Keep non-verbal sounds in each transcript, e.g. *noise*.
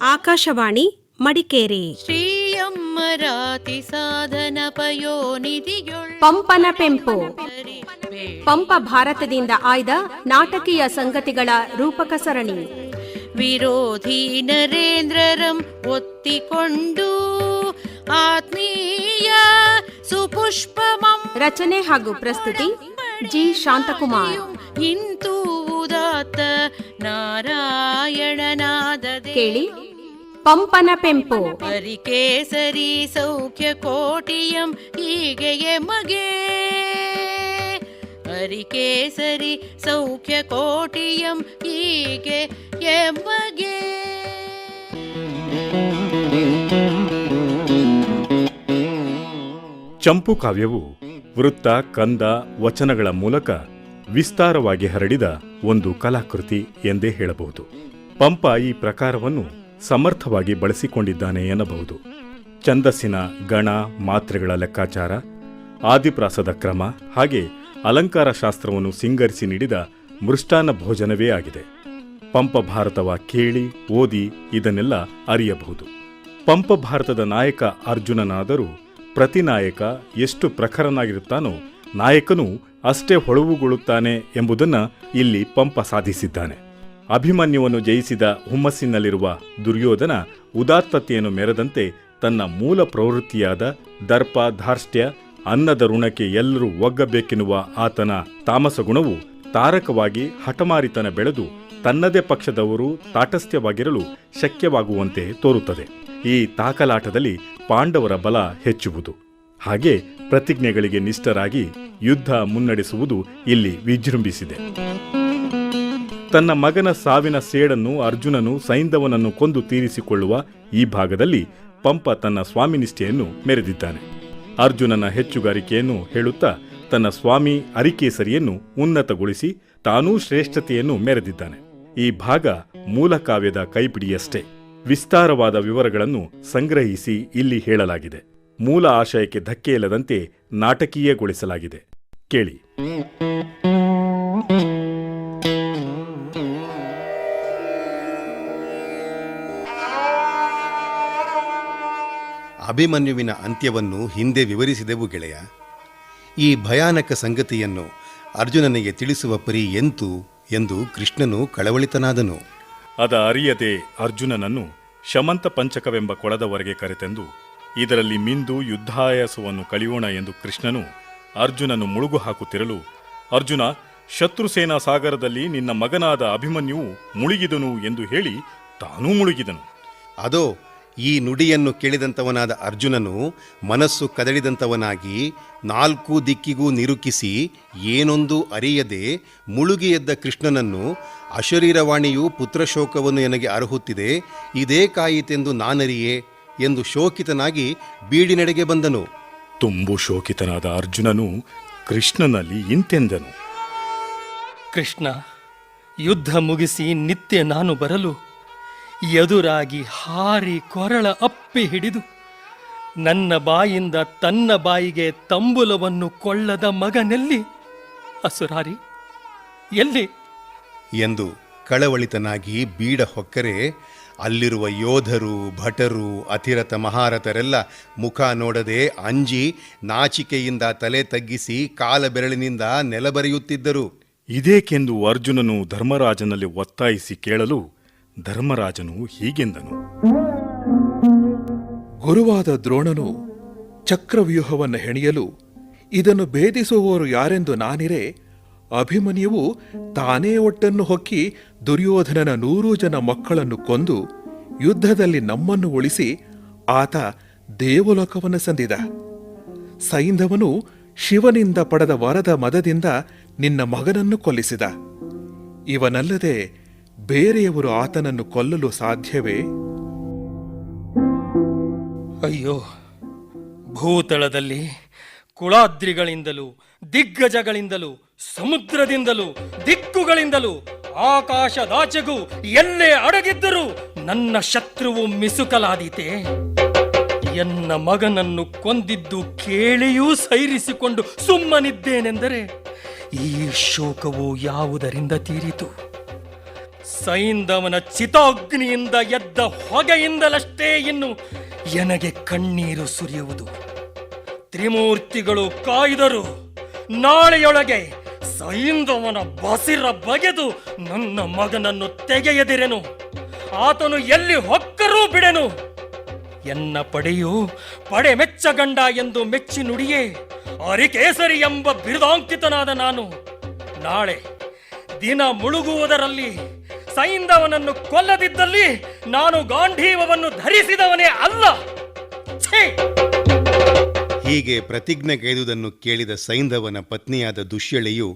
ಆಕಾಶವಾಣಿ ಮಡಿಕೇರಿ. ಶ್ರೀಯಮ್ಮರಾತಿ ಸಾಧನ ನಿಧಿ ಪಂಪನ ಪೆಂಪು. ಪಂಪ ಭಾರತದಿಂದ ಆಯ್ದ ನಾಟಕೀಯ ಸಂಗತಿಗಳ ರೂಪಕ ಸರಣಿ. ವಿರೋಧಿ ನರೇಂದ್ರರಂ ಒತ್ತಿಕೊಂಡು ಆತ್ಮೀಯ ಸುಪುಷ್ಪಮಂ ರಚನೆ ಹಾಗೂ ಪ್ರಸ್ತುತಿ ಜಿ. ಶಾಂತಕುಮಾರ್. ಇಂತೂ ಉದಾತ್ತ ನಾರಾಯಣನಾದ ಕೇಳಿ. ಪಂಪನ ಪೆಂಪು. ಹರಿಕೇಸರಿ ಸೌಖ್ಯ ಕೋಟಿಯಂ ಹೀಗೆಯೇ ಮಗೆ. ಹರಿಕೇಸರಿ ಸೌಖ್ಯ ಕೋಟಿಯಂ ಹೀಗೆ ಎಮಗೆ ಚಂಪು ಕಾವ್ಯವು ವೃತ್ತ ಕಂದ ವಚನಗಳ ಮೂಲಕ ವಿಸ್ತಾರವಾಗಿ ಹರಡಿದ ಒಂದು ಕಲಾಕೃತಿ ಎಂದೇ ಹೇಳಬಹುದು. ಪಂಪ ಈ ಪ್ರಕಾರವನ್ನು ಸಮರ್ಥವಾಗಿ ಬಳಸಿಕೊಂಡಿದ್ದಾನೆ ಎನ್ನಬಹುದು. ಛಂದಸ್ಸಿನ ಗಣ, ಮಾತ್ರೆಗಳ ಲೆಕ್ಕಾಚಾರ, ಆದಿಪ್ರಾಸದ ಕ್ರಮ, ಹಾಗೆ ಅಲಂಕಾರ ಶಾಸ್ತ್ರವನ್ನು ಸಿಂಗರಿಸಿ ನೀಡಿದ ಮೃಷ್ಟಾನ್ನ ಭೋಜನವೇ ಆಗಿದೆ. ಪಂಪ ಭಾರತವ ಕೇಳಿ, ಓದಿ ಇದನ್ನೆಲ್ಲ ಅರಿಯಬಹುದು. ಪಂಪ ಭಾರತದ ನಾಯಕ ಅರ್ಜುನನಾದರೂ ಪ್ರತಿ ನಾಯಕ ಎಷ್ಟು ಪ್ರಖರನಾಗಿರುತ್ತಾನೋ ನಾಯಕನು ಅಷ್ಟೇ ಹೊಳವುಗೊಳ್ಳುತ್ತಾನೆ ಎಂಬುದನ್ನು ಇಲ್ಲಿ ಪಂಪ ಸಾಧಿಸಿದ್ದಾನೆ. ಅಭಿಮನ್ಯುವನ್ನು ಜಯಿಸಿದ ಹುಮ್ಮಸ್ಸಿನಲ್ಲಿರುವ ದುರ್ಯೋಧನ ಉದಾತ್ತತೆಯನ್ನು ಮೆರೆದಂತೆ ತನ್ನ ಮೂಲ ಪ್ರವೃತ್ತಿಯಾದ ದರ್ಪ ಧಾರ್ಷ್ಟ್ಯ, ಅನ್ನದ ಋಣಕ್ಕೆ ಎಲ್ಲರೂ ಒಗ್ಗಬೇಕೆನ್ನುವ ಆತನ ತಾಮಸ ಗುಣವು ತಾರಕವಾಗಿ ಹಠಮಾರಿತನ ಬೆಳೆದು ತನ್ನದೇ ಪಕ್ಷದವರು ತಾಟಸ್ಥ್ಯವಾಗಿರಲು ಶಕ್ಯವಾಗುವಂತೆ ತೋರುತ್ತದೆ. ಈ ತಾಕಲಾಟದಲ್ಲಿ ಪಾಂಡವರ ಬಲ ಹೆಚ್ಚುವುದು. ಹಾಗೆ ಪ್ರತಿಜ್ಞೆಗಳಿಗೆ ನಿಷ್ಠರಾಗಿ ಯುದ್ಧ ಮುನ್ನಡೆಸುವುದು ಇಲ್ಲಿ ವಿಜೃಂಭಿಸಿದೆ. ತನ್ನ ಮಗನ ಸಾವಿನ ಸೇಡನ್ನು, ಅರ್ಜುನನು, ಸೈಂಧವನನ್ನು ಕೊಂದು ತೀರಿಸಿಕೊಳ್ಳುವ ಈ ಭಾಗದಲ್ಲಿ ಪಂಪ ತನ್ನ ಸ್ವಾಮಿನಿಷ್ಠೆಯನ್ನು ಮೆರೆದಿದ್ದಾನೆ. ಅರ್ಜುನನ ಹೆಚ್ಚುಗಾರಿಕೆಯನ್ನು ಹೇಳುತ್ತಾ ತನ್ನ ಸ್ವಾಮಿ ಅರಿಕೇಸರಿಯನ್ನು ಉನ್ನತಗೊಳಿಸಿ ತಾನೂ ಶ್ರೇಷ್ಠತೆಯನ್ನು ಮೆರೆದಿದ್ದಾನೆ. ಈ ಭಾಗ ಮೂಲ ಕಾವ್ಯದ ಕೈಪಿಡಿಯಷ್ಟೇ. ವಿಸ್ತಾರವಾದ ವಿವರಗಳನ್ನು ಸಂಗ್ರಹಿಸಿ ಇಲ್ಲಿ ಹೇಳಲಾಗಿದೆ. ಮೂಲ ಆಶಯಕ್ಕೆ ಧಕ್ಕೆಯಿಲ್ಲದಂತೆ ನಾಟಕೀಯಗೊಳಿಸಲಾಗಿದೆ. ಕೇಳಿ. ಅಭಿಮನ್ಯುವಿನ ಅಂತ್ಯವನ್ನು ಹಿಂದೆ ವಿವರಿಸಿದೆವು ಗೆಳೆಯ. ಈ ಭಯಾನಕ ಸಂಗತಿಯನ್ನು ಅರ್ಜುನನಿಗೆ ತಿಳಿಸುವ ಪರಿ ಎಂತು ಎಂದು ಕೃಷ್ಣನು ಕಳವಳಿತನಾದನು. ಅದ ಅರಿಯದೆ ಅರ್ಜುನನನ್ನು ಶಮಂತ ಪಂಚಕವೆಂಬ ಕೊಳದವರೆಗೆ ಕರೆತೆಂದು ಇದರಲ್ಲಿ ಮಿಂದು ಯುದ್ಧಾಯಾಸವನ್ನು ಕಳೆಯೋಣ ಎಂದು ಕೃಷ್ಣನು ಅರ್ಜುನನು ಮುಳುಗು ಹಾಕುತ್ತಿರಲು ಅರ್ಜುನ ಶತ್ರುಸೇನಾ ಸಾಗರದಲ್ಲಿ ನಿನ್ನ ಮಗನಾದ ಅಭಿಮನ್ಯು ಮುಳುಗಿದನು ಎಂದು ಹೇಳಿ ತಾನೂ ಮುಳುಗಿದನು. ಅದೋ ಈ ನುಡಿಯನ್ನು ಕೇಳಿದಂಥವನಾದ ಅರ್ಜುನನು ಮನಸ್ಸು ಕದಳಿದಂಥವನಾಗಿ ನಾಲ್ಕು ದಿಕ್ಕಿಗೂ ನಿರುಕಿಸಿ ಏನೊಂದು ಅರಿಯದೆ ಮುಳುಗಿ ಎದ್ದ ಕೃಷ್ಣನನ್ನು ಅಶರೀರವಾಣಿಯು ಪುತ್ರಶೋಕವನ್ನು ನನಗೆ ಅರ್ಹುತ್ತಿದೆ ಇದೇ ಕಾಯಿತೆಂದು ನಾನರಿಯೇ ಎಂದು ಶೋಕಿತನಾಗಿ ಬೀಡಿನೆಡೆಗೆ ಬಂದನು. ತುಂಬು ಶೋಕಿತನಾದ ಅರ್ಜುನನು ಕೃಷ್ಣನಲ್ಲಿ ಇಂತೆಂದನು. ಕೃಷ್ಣ ಯುದ್ಧ ಮುಗಿಸಿ ನಿತ್ಯ ನಾನು ಬರಲು ಎದುರಾಗಿ ಹಾರಿ ಕೊರಳ ಅಪ್ಪಿ ಹಿಡಿದು ನನ್ನ ಬಾಯಿಂದ ತನ್ನ ಬಾಯಿಗೆ ತಂಬುಲವನ್ನು ಕೊಳ್ಳದ ಮಗನೆಲ್ಲಿ? ಅಸುರಾರಿ ಎಲ್ಲಿ? ಎಂದು ಕಳವಳಿತನಾಗಿ ಬೀಡ ಹೊಕ್ಕರೆ ಅಲ್ಲಿರುವ ಯೋಧರು ಭಟರು ಅತಿರಥ ಮಹಾರಥರೆಲ್ಲ ಮುಖ ನೋಡದೆ ಅಂಜಿ ನಾಚಿಕೆಯಿಂದ ತಲೆ ತಗ್ಗಿಸಿ ಕಾಲ ಬೆರಳಿನಿಂದ ನೆಲಬರೆಯುತ್ತಿದ್ದರು. ಇದೇಕೆಂದು ಅರ್ಜುನನು ಧರ್ಮರಾಜನಲ್ಲಿ ಒತ್ತಾಯಿಸಿ ಕೇಳಲು ಧರ್ಮರಾಜನು ಹೀಗೆಂದನು. ಗುರುವಾದ ದ್ರೋಣನು ಚಕ್ರವ್ಯೂಹವನ್ನು ಹೆಣೆಯಲು, ಇದನ್ನು ಭೇದಿಸುವವರು ಯಾರೆಂದು ನಾನಿರೆ, ಅಭಿಮನ್ಯುವು ತಾನೇ ಒಟ್ಟನ್ನು ಹೊಕ್ಕಿ ದುರ್ಯೋಧನನ ನೂರು ಜನ ಮಕ್ಕಳನ್ನು ಕೊಂದು ಯುದ್ಧದಲ್ಲಿ ನಮ್ಮನ್ನು ಉಳಿಸಿ ಆತ ದೇವಲೋಕವನ್ನು ಸಂದಿದ. ಸೈಂಧವನು ಶಿವನಿಂದ ಪಡೆದ ವರದ ಮದದಿಂದ ನಿನ್ನ ಮಗನನ್ನು ಕೊಲ್ಲಿಸಿದ. ಇವನಲ್ಲದೆ ಬೇರೆಯವರು ಆತನನ್ನು ಕೊಲ್ಲಲು ಸಾಧ್ಯವೇ? ಅಯ್ಯೋ, ಭೂತಳದಲ್ಲಿ, ಕುಳಾದ್ರಿಗಳಿಂದಲೂ, ದಿಗ್ಗಜಗಳಿಂದಲೂ, ಸಮುದ್ರದಿಂದಲೂ, ದಿಕ್ಕುಗಳಿಂದಲೂ, ಆಕಾಶದಾಚೆಗೂ ಎಲ್ಲೇ ಅಡಗಿದ್ದರೂ ನನ್ನ ಶತ್ರುವು ಮಿಸುಕಲಾದೀತೆ. ಎನ್ನ ಮಗನನ್ನು ಕೊಂದಿದ್ದು ಕೇಳಿಯೂ ಸೈರಿಸಿಕೊಂಡು ಸುಮ್ಮನಿದ್ದೇನೆಂದರೆ ಈ ಶೋಕವು ಯಾವುದರಿಂದ ತೀರಿತು? ಸೈಂಧವನ ಚಿತಾಗ್ನಿಯಿಂದ ಎದ್ದ ಹೊಗೆಯಿಂದಲಷ್ಟೇ ಇನ್ನು ಎನಗೆ ಕಣ್ಣೀರು ಸುರಿಯುವುದು. ತ್ರಿಮೂರ್ತಿಗಳು ಕಾಯ್ದರು, ನಾಳೆಯೊಳಗೆ ಸೈಂದವನ ಬಸಿರ ಬಗೆದು ನನ್ನ ಮಗನನ್ನು ತೆಗೆಯದಿರೆನು, ಆತನು ಎಲ್ಲಿ ಹೊಕ್ಕರೂ ಬಿಡೆನು. ಎನ್ನ ಪಡೆಯು ಪಡೆ ಮೆಚ್ಚಗಂಡ ಎಂದು ಮೆಚ್ಚಿ ನುಡಿಯೇ, ಅರಿಕೇಸರಿ ಎಂಬ ಬಿರುದಾಂಕಿತನಾದ ನಾನು. ನಾಳೆ ದಿನ ಮುಳುಗುವುದರಲ್ಲಿ ಸೈಂಧವನನ್ನು ಕೊಲ್ಲದಿದ್ದಲ್ಲಿ ನಾನು ಗಾಂಧೀವವನ್ನು ಧರಿಸಿದವನೇ ಅಲ್ಲ. ಹೀಗೆ ಪ್ರತಿಜ್ಞೆ ಕೈದುದನ್ನು ಕೇಳಿದ ಸೈಂಧವನ ಪತ್ನಿಯಾದ ದುಶ್ಯಳೆಯು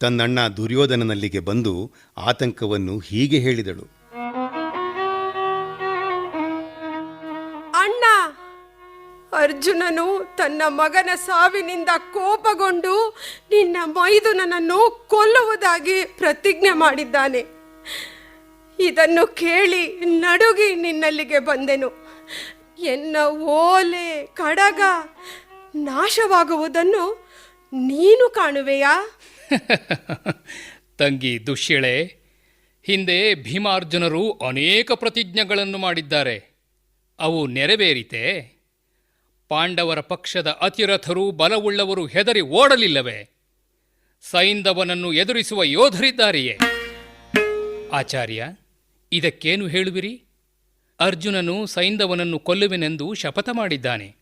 ತನ್ನಣ್ಣ ದುರ್ಯೋಧನನಲ್ಲಿಗೆ ಬಂದು ಆತಂಕವನ್ನು ಹೀಗೆ ಹೇಳಿದಳು. ಅಣ್ಣ ಅರ್ಜುನನು ತನ್ನ ಮಗನ ಸಾವಿನಿಂದ ಕೋಪಗೊಂಡು ನಿನ್ನ ಮೈದುನನನ್ನು ಕೊಲ್ಲುವುದಾಗಿ ಪ್ರತಿಜ್ಞೆ ಮಾಡಿದ್ದಾನೆ. ಇದನ್ನು ಕೇಳಿ ನಡುಗಿ ನಿನ್ನಲ್ಲಿಗೆ ಬಂದೆನು. ಎನ್ನ ಓಲೆ, ಕಡಗ ನಾಶವಾಗುವುದನ್ನು ನೀನು ಕಾಣುವೆಯಾ? *laughs* ತಂಗಿ ದುಶ್ಯಳೆ, ಹಿಂದೆ ಭೀಮಾರ್ಜುನರು ಅನೇಕ ಪ್ರತಿಜ್ಞೆಗಳನ್ನು ಮಾಡಿದ್ದಾರೆ. ಅವು ನೆರವೇರಿತೆ? ಪಾಂಡವರ ಪಕ್ಷದ ಅತಿರಥರು ಬಲವುಳ್ಳವರು ಹೆದರಿ ಓಡಲಿಲ್ಲವೇ? ಸೈಂಧವನನ್ನು ಎದುರಿಸುವ ಯೋಧರಿದ್ದಾರೆಯೇ? ಆಚಾರ್ಯ ಇದಕ್ಕೇನು ಹೇಳುವಿರಿ? ಅರ್ಜುನನು ಸೈಂಧವನನ್ನು ಕೊಲ್ಲುವೆನೆಂದು ಶಪಥ ಮಾಡಿದ್ದಾನೆ.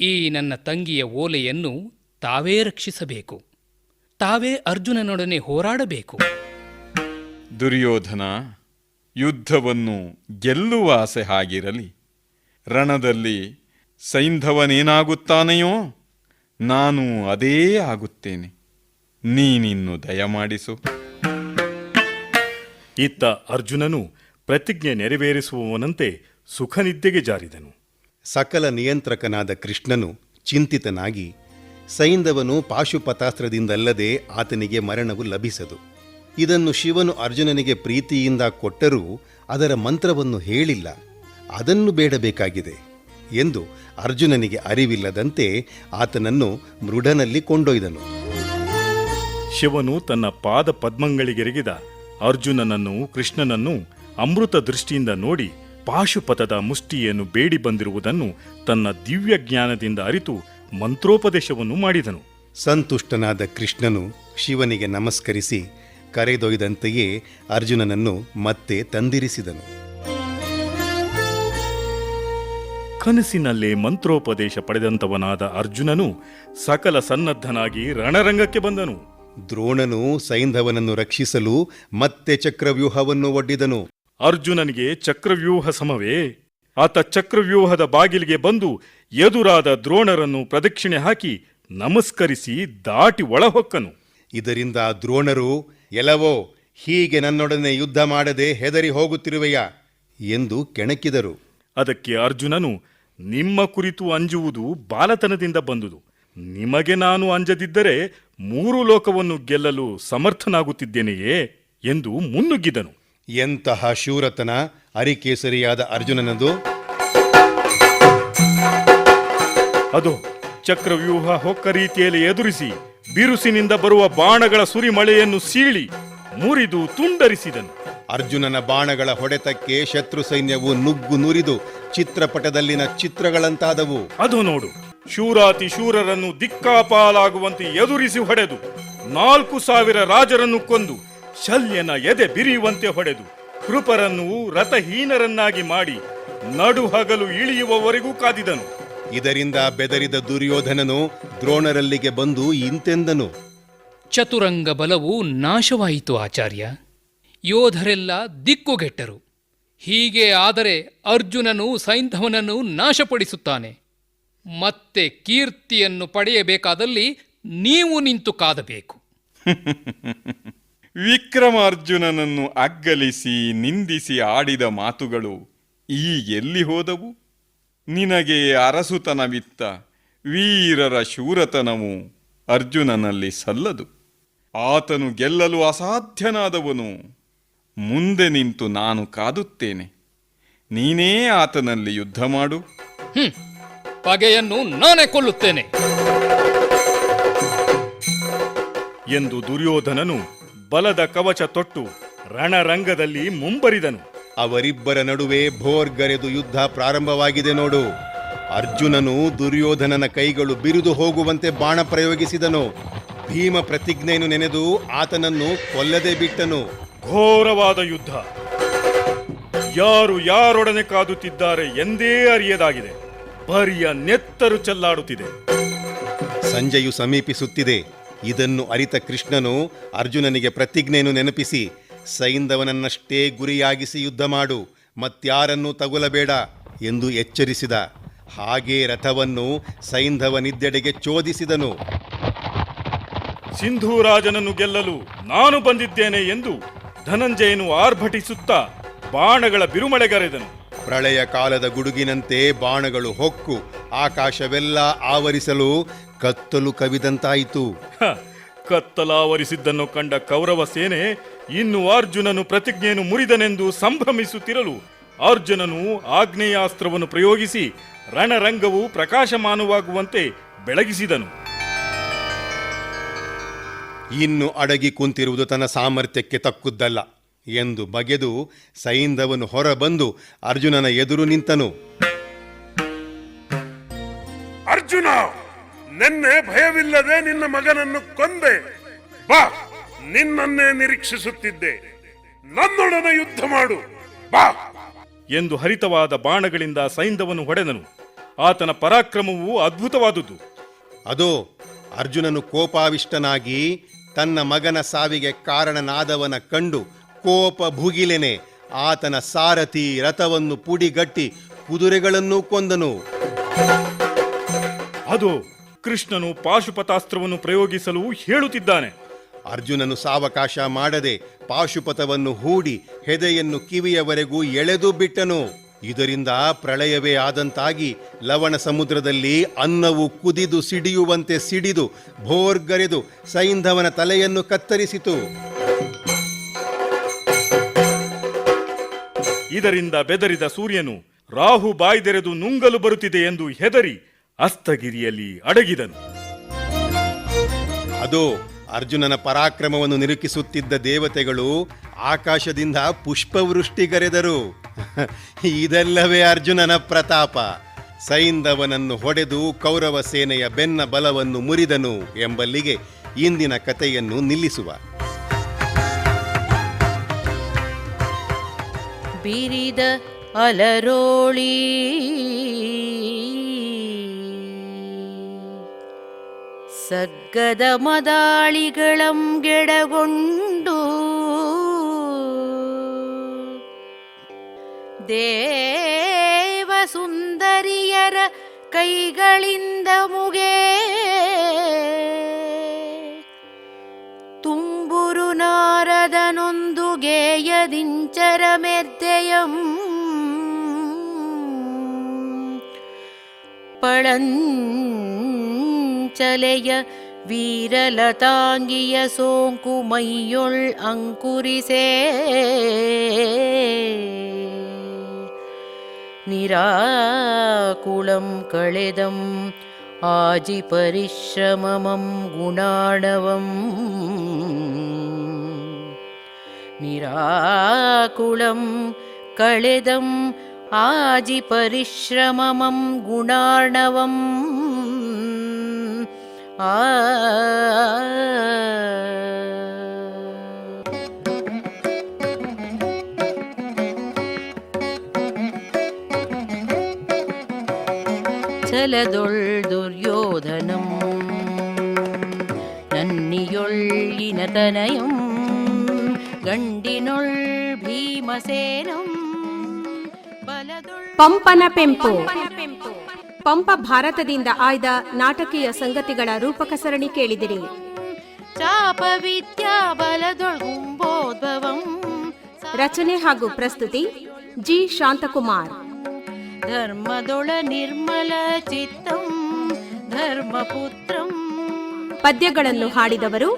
ಈ ನನ್ನ ತಂಗಿಯ ಓಲೆಯನ್ನು ತಾವೇ ರಕ್ಷಿಸಬೇಕು. ತಾವೇ ಅರ್ಜುನನೊಡನೆ ಹೋರಾಡಬೇಕು. ದುರ್ಯೋಧನ ಯುದ್ಧವನ್ನು ಗೆಲ್ಲುವ ಆಸೆ ಹಾಗಿರಲಿ. ರಣದಲ್ಲಿ ಸೈಂಧವನೇನಾಗುತ್ತಾನೆಯೋ ನಾನು ಅದೇ ಆಗುತ್ತೇನೆ. ನೀನಿನ್ನು ದಯಮಾಡಿಸು. ಇತ್ತ ಅರ್ಜುನನು ಪ್ರತಿಜ್ಞೆ ನೆರವೇರಿಸುವವನಂತೆ ಸುಖನಿದ್ದೆಗೆ ಜಾರಿದನು. ಸಕಲ ನಿಯಂತ್ರಕನಾದ ಕೃಷ್ಣನು ಚಿಂತಿತನಾಗಿ ಸೈಂಧವನು ಪಾಶುಪತಾಸ್ತ್ರದಿಂದಲ್ಲದೆ ಆತನಿಗೆ ಮರಣವು ಲಭಿಸದು. ಇದನ್ನು ಶಿವನು ಅರ್ಜುನನಿಗೆ ಪ್ರೀತಿಯಿಂದ ಕೊಟ್ಟರೂ ಅದರ ಮಂತ್ರವನ್ನು ಹೇಳಿಲ್ಲ. ಅದನ್ನು ಬೇಡಬೇಕಾಗಿದೆ ಎಂದು ಅರ್ಜುನನಿಗೆ ಅರಿವಿಲ್ಲದಂತೆ ಆತನನ್ನು ಮೃಢನಲ್ಲಿ ಕೊಂಡೊಯ್ದನು. ಶಿವನು ತನ್ನ ಪಾದ ಪದ್ಮಗಳಿಗೆರಗಿದ ಅರ್ಜುನನನ್ನು ಕೃಷ್ಣನನ್ನು ಅಮೃತ ದೃಷ್ಟಿಯಿಂದ ನೋಡಿ ಪಾಶುಪಥದ ಮುಷ್ಟಿಯನ್ನು ಬೇಡಿ ಬಂದಿರುವುದನ್ನು ತನ್ನ ದಿವ್ಯ ಜ್ಞಾನದಿಂದ ಅರಿತು ಮಂತ್ರೋಪದೇಶವನ್ನು ಮಾಡಿದನು. ಸಂತುಷ್ಟನಾದ ಕೃಷ್ಣನು ಶಿವನಿಗೆ ನಮಸ್ಕರಿಸಿ ಕರೆದೊಯ್ದಂತೆಯೇ ಅರ್ಜುನನನ್ನು ಮತ್ತೆ ತಂದಿರಿಸಿದನು. ಕನಸಿನಲ್ಲೇ ಮಂತ್ರೋಪದೇಶ ಪಡೆದಂತವನಾದ ಅರ್ಜುನನು ಸಕಲ ಸನ್ನದ್ಧನಾಗಿ ರಣರಂಗಕ್ಕೆ ಬಂದನು. ದ್ರೋಣನು ಸೈಂಧವನನ್ನು ರಕ್ಷಿಸಲು ಮತ್ತೆ ಚಕ್ರವ್ಯೂಹವನ್ನು ಒಡ್ಡಿದನು. ಅರ್ಜುನನಿಗೆ ಚಕ್ರವ್ಯೂಹ ಸಮವೇ. ಆತ ಚಕ್ರವ್ಯೂಹದ ಬಾಗಿಲಿಗೆ ಬಂದು ಎದುರಾದ ದ್ರೋಣರನ್ನು ಪ್ರದಕ್ಷಿಣೆ ಹಾಕಿ ನಮಸ್ಕರಿಸಿ ದಾಟಿ ಒಳಹೊಕ್ಕನು. ಇದರಿಂದ ದ್ರೋಣರು ಎಲವೋ ಹೀಗೆ ನನ್ನೊಡನೆ ಯುದ್ಧ ಮಾಡದೆ ಹೆದರಿ ಹೋಗುತ್ತಿರುವೆಯ? ಎಂದು ಕೆಣಕಿದರು. ಅದಕ್ಕೆ ಅರ್ಜುನನು ನಿಮ್ಮ ಕುರಿತು ಅಂಜುವುದು ಬಾಲತನದಿಂದ ಬಂದುದು. ನಿಮಗೆ ನಾನು ಅಂಜದಿದ್ದರೆ ಮೂರು ಲೋಕವನ್ನು ಗೆಲ್ಲಲು ಸಮರ್ಥನಾಗುತ್ತಿದ್ದೇನೆಯೇ? ಎಂದು ಮುನ್ನುಗ್ಗಿದನು. ಎಂತಹ ಶೂರತನ ಅರಿಕೇಸರಿಯಾದ ಅರ್ಜುನನದು? ಅದು ಚಕ್ರವ್ಯೂಹ ಹೊಕ್ಕ ರೀತಿಯಲ್ಲಿ ಎದುರಿಸಿ ಬಿರುಸಿನಿಂದ ಬರುವ ಬಾಣಗಳ ಸುರಿಮಳೆಯನ್ನು ಸೀಳಿ ಮುರಿದು ತುಂಡರಿಸಿದನು. ಅರ್ಜುನನ ಬಾಣಗಳ ಹೊಡೆತಕ್ಕೆ ಶತ್ರು ಸೈನ್ಯವು ನುಗ್ಗು ನುರಿದು ಚಿತ್ರಪಟದಲ್ಲಿನ ಚಿತ್ರಗಳಂತಾದವು. ಅದು ನೋಡು ಶೂರಾತಿ ಶೂರರನ್ನು ದಿಕ್ಕಾಪಾಲಾಗುವಂತೆ ಎದುರಿಸಿ ಹೊಡೆದು ನಾಲ್ಕು ಸಾವಿರ ರಾಜರನ್ನು ಕೊಂದು ಶಲ್ಯನ ಎದೆ ಬಿರಿಯುವಂತೆ ಹೊಡೆದು ಕೃಪರನ್ನು ರಥಹೀನರನ್ನಾಗಿ ಮಾಡಿ ನಡು ಹಗಲು ಇಳಿಯುವವರೆಗೂ ಕಾದಿದನು. ಇದರಿಂದ ಬೆದರಿದ ದುರ್ಯೋಧನನು ದ್ರೋಣರಲ್ಲಿಗೆ ಬಂದು ಇಂತೆಂದನು. ಚತುರಂಗ ಬಲವು ನಾಶವಾಯಿತು ಆಚಾರ್ಯ. ಯೋಧರೆಲ್ಲ ದಿಕ್ಕುಗೆಟ್ಟರು. ಹೀಗೆ ಆದರೆ ಅರ್ಜುನನು ಸೈಂಧವನನ್ನು ನಾಶಪಡಿಸುತ್ತಾನೆ. ಮತ್ತೆ ಕೀರ್ತಿಯನ್ನು ಪಡೆಯಬೇಕಾದಲ್ಲಿ ನೀವು ನಿಂತು ಕಾದಬೇಕು. *laughs* ವಿಕ್ರಮಾರ್ಜುನನನ್ನು ಅಗ್ಗಲಿಸಿ ನಿಂದಿಸಿ ಆಡಿದ ಮಾತುಗಳು ಈ ಎಲ್ಲಿ ಹೋದವು? ನಿನಗೆ ಅರಸುತನವಿತ್ತ ವೀರರ ಶೂರತನವು ಅರ್ಜುನನಲ್ಲಿ ಸಲ್ಲದು. ಆತನು ಗೆಲ್ಲಲು ಅಸಾಧ್ಯನಾದವನು. ಮುಂದೆ ನಿಂತು ನಾನು ಕಾದುತ್ತೇನೆ. ನೀನೇ ಆತನಲ್ಲಿ ಯುದ್ಧ ಮಾಡು. ಪಗೆಯನ್ನು ನಾನೇ ಕೊಲ್ಲುತ್ತೇನೆ. ಎಂದು ದುರ್ಯೋಧನನು ಬಲದ ಕವಚ ತೊಟ್ಟು ರಣರಂಗದಲ್ಲಿ ಮುಂಬರಿದನು. ಅವರಿಬ್ಬರ ನಡುವೆ ಭೋರ್ಗರೆದು ಯುದ್ಧ ಪ್ರಾರಂಭವಾಗಿದೆ ನೋಡು. ಅರ್ಜುನನು ದುರ್ಯೋಧನನ ಕೈಗಳು ಬಿರುದು ಹೋಗುವಂತೆ ಬಾಣ ಪ್ರಯೋಗಿಸಿದನು. ಭೀಮ ಪ್ರತಿಜ್ಞೆಯನ್ನು ನೆನೆದು ಆತನನ್ನು ಕೊಲ್ಲದೆ ಬಿಟ್ಟನು. ಘೋರವಾದ ಯುದ್ಧ. ಯಾರು ಯಾರೊಡನೆ ಕಾದುತ್ತಿದ್ದಾರೆ ಎಂದೇ ಅರಿಯದಾಗಿದೆ. ಬರಿಯ ನೆತ್ತರು ಚೆಲ್ಲಾಡುತ್ತಿದೆ. ಸಂಜೆಯು ಸಮೀಪಿಸುತ್ತಿದೆ. ಇದನ್ನು ಅರಿತ ಕೃಷ್ಣನು ಅರ್ಜುನನಿಗೆ ಪ್ರತಿಜ್ಞೆಯನ್ನು ನೆನಪಿಸಿ ಸೈಂಧವನನ್ನಷ್ಟೇ ಗುರಿಯಾಗಿಸಿ ಯುದ್ಧ ಮಾಡು ಮತ್ಯಾರನ್ನೂ ತಗುಲಬೇಡ ಎಂದು ಎಚ್ಚರಿಸಿದ. ಹಾಗೇ ರಥವನ್ನು ಸೈಂಧವನಿದ್ದೆಡೆಗೆ ಚೋದಿಸಿದನು. ಸಿಂಧೂರಾಜನನ್ನು ಗೆಲ್ಲಲು ನಾನು ಬಂದಿದ್ದೇನೆ ಎಂದು ಧನಂಜಯನು ಆರ್ಭಟಿಸುತ್ತಾ ಬಾಣಗಳ ಬಿರುಮಳೆಗರೆದನು ಪ್ರಳಯ ಕಾಲದ ಗುಡುಗಿನಂತೆ ಬಾಣಗಳು ಹೊಕ್ಕು ಆಕಾಶವೆಲ್ಲ ಆವರಿಸಲು ಕತ್ತಲು ಕವಿದಂತಾಯಿತು. ಕತ್ತಲಾವರಿಸಿದ್ದನ್ನು ಕಂಡ ಕೌರವ ಸೇನೆ ಇನ್ನು ಅರ್ಜುನನು ಪ್ರತಿಜ್ಞೆಯನ್ನು ಮುರಿದನೆಂದು ಸಂಭ್ರಮಿಸುತ್ತಿರಲು ಅರ್ಜುನನು ಆಗ್ನೇಯಾಸ್ತ್ರವನ್ನು ಪ್ರಯೋಗಿಸಿ ರಣರಂಗವು ಪ್ರಕಾಶಮಾನವಾಗುವಂತೆ ಬೆಳಗಿಸಿದನು. ಇನ್ನು ಅಡಗಿ ಕುಂತಿರುವುದು ತನ್ನ ಸಾಮರ್ಥ್ಯಕ್ಕೆ ತಕ್ಕುದ್ದಲ್ಲ ಎಂದು ಬಗೆದು ಸೈಂಧವನು ಹೊರಬಂದು ಅರ್ಜುನನ ಎದುರು ನಿಂತನು. ನಿನ್ನೆ ಭಯವಿಲ್ಲದೆ ನಿನ್ನ ಮಗನನ್ನು ಕೊಂದೆ. ಬಾ ನಿನ್ನನ್ನೇ ನಿರೀಕ್ಷಿಸುತ್ತಿದ್ದೆ. ನನ್ನೊಡನೆ ಯುದ್ಧ ಮಾಡು. ಬಾ. ಎಂದು ಹರಿತವಾದ ಬಾಣಗಳಿಂದ ಸೈಂಧವನು ಹೊಡೆದನು. ಆತನ ಪರಾಕ್ರಮವು ಅದ್ಭುತವಾದುದು. ಅದು ಅರ್ಜುನನು ಕೋಪಾವಿಷ್ಟನಾಗಿ ತನ್ನ ಮಗನ ಸಾವಿಗೆ ಕಾರಣನಾದವನ ಕಂಡು ಕೋಪ ಭುಗಿಲೆನೆ ಆತನ ಸಾರಥಿ ರಥವನ್ನು ಪುಡಿಗಟ್ಟಿ ಕುದುರೆಗಳನ್ನೂ ಕೊಂದನು. ಅದು ಕೃಷ್ಣನು ಪಾಶುಪತಾಸ್ತ್ರವನ್ನು ಪ್ರಯೋಗಿಸಲು ಹೇಳುತ್ತಿದ್ದಾನೆ. ಅರ್ಜುನನು ಸಾವಕಾಶ ಮಾಡದೆ ಪಾಶುಪಥವನ್ನು ಹೂಡಿ ಹೆದೆಯನ್ನು ಕಿವಿಯವರೆಗೂ ಎಳೆದು ಬಿಟ್ಟನು. ಇದರಿಂದ ಪ್ರಳಯವೇ ಆದಂತಾಗಿ ಲವಣ ಸಮುದ್ರದಲ್ಲಿ ಅನ್ನವು ಕುದಿದು ಸಿಡಿಯುವಂತೆ ಸಿಡಿದು ಭೋರ್ಗರೆದು ಸೈಂಧವನ ತಲೆಯನ್ನು ಕತ್ತರಿಸಿತು. ಇದರಿಂದ ಬೆದರಿದ ಸೂರ್ಯನು ರಾಹು ಬಾಯ್ದೆರೆದು ನುಂಗಲು ಬರುತ್ತಿದೆ ಎಂದು ಹೆದರಿ ಅಸ್ತಗಿರಿಯಲ್ಲಿ ಅಡಗಿದನು. ಅದು ಅರ್ಜುನನ ಪರಾಕ್ರಮವನ್ನು ನಿರೂಪಿಸುತ್ತಿದ್ದ ದೇವತೆಗಳು ಆಕಾಶದಿಂದ ಪುಷ್ಪವೃಷ್ಟಿಗರೆದರು ಇದೆಲ್ಲವೇ ಅರ್ಜುನನ ಪ್ರತಾಪ. ಸೈಂಧವನನ್ನು ಹೊಡೆದು ಕೌರವ ಸೇನೆಯ ಬೆನ್ನ ಬಲವನ್ನು ಮುರಿದನು ಎಂಬಲ್ಲಿಗೆ ಇಂದಿನ ಕಥೆಯನ್ನು ನಿಲ್ಲಿಸುವ. ಬೀರಿದ ಅಲರೋಳಿ ಸಗ್ಗದ ಮದಾಳಿಗಳಂ ಗೆಡಗೊಂಡು ದೇವ ಸುಂದರಿಯರ ಕೈಗಳಿಂದ ಮುಗೆ ತುಂಬುರು ನಾರದನೊಂದು ಗೇಯದಿಂಚರ ಮೆದ್ದೆಯಂ ಪಳಂಚಲೆಯ சஞ்சலய வீரலதாங்கிய சோங்குமையுள் அங்குரிசே. நிராகுளம் கಳೆதம் ஆஜி பரிசிரமமம் குணாணவம் நிராகுளம் கಳೆதம் ஆஜி பரிசிரமமம் குணாணவம் ചലതൊൾ ദുര്യോധനം നന്ദിയൊൾ ഇനതനയും గండినొళ్ భీమసేనం పంపన పెంపు ಪೆಂಪು ಭಾರತದಿಂದ ಆಯ್ದ ನಾಟಕೀಯ ಸಂಗತಿಗಳ ರೂಪಕ ಸರಣಿ ಕೇಳಿದಿರಿ ರಚನೆ ಹಾಗೂ ಪ್ರಸ್ತುತಿ ಜಿ. ಶಾಂತಕುಮಾರ್. ಧರ್ಮದೊಳ ನಿರ್ಮಲ ಚಿತ್ತಂ ಧರ್ಮಪುತ್ರಂ ಪದ್ಯಗಳನ್ನು ಹಾಡಿದವರು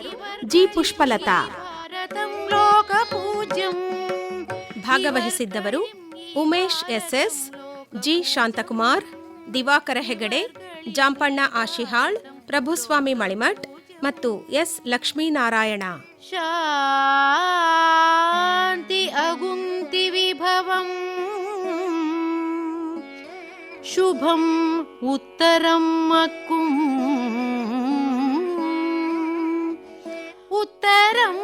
ಜಿ. ಪುಷ್ಪಲತಾ. ಭಾರತಂ ಲೋಕ ಪೂಜ್ಯಂ ಭಾಗವಹಿಸಿದ್ದವರು Umesh S S G. Shanthakumar Divakara Hegde, Jampanna Ashihal, Prabhuswamy Malimath ಮತ್ತು ಎಸ್. ಲಕ್ಷ್ಮೀನಾರಾಯಣ. ಶಾಂತಿ ಅಗುಂತಿ ವಿಭವಂ. ಶುಭಂ ಉತ್ತರಂ ಅಕ್ಕುಂ. ಉತ್ತರಂ